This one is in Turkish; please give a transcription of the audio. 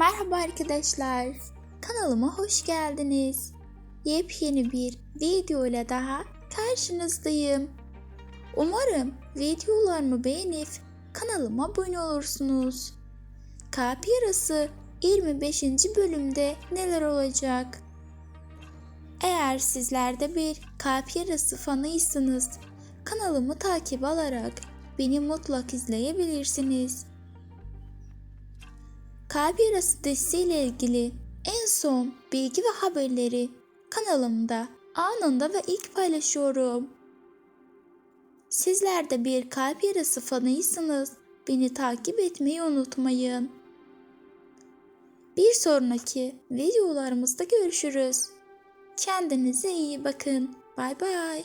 Merhaba arkadaşlar. Kanalıma hoş geldiniz. Yepyeni bir video ile daha karşınızdayım. Umarım videolarımı beğenip kanalıma abone olursunuz. Kalp Yarası 25. bölümde neler olacak? Eğer sizler de bir Kalp Yarası fanıysanız kanalımı takip alarak beni mutlak izleyebilirsiniz. Kalp Yarası dizisiyle ilgili en son bilgi ve haberleri kanalımda anında ve ilk paylaşıyorum. Sizler de bir kalp yarası fanıysanız beni takip etmeyi unutmayın. Bir sonraki videolarımızda görüşürüz. Kendinize iyi bakın. Bay bay.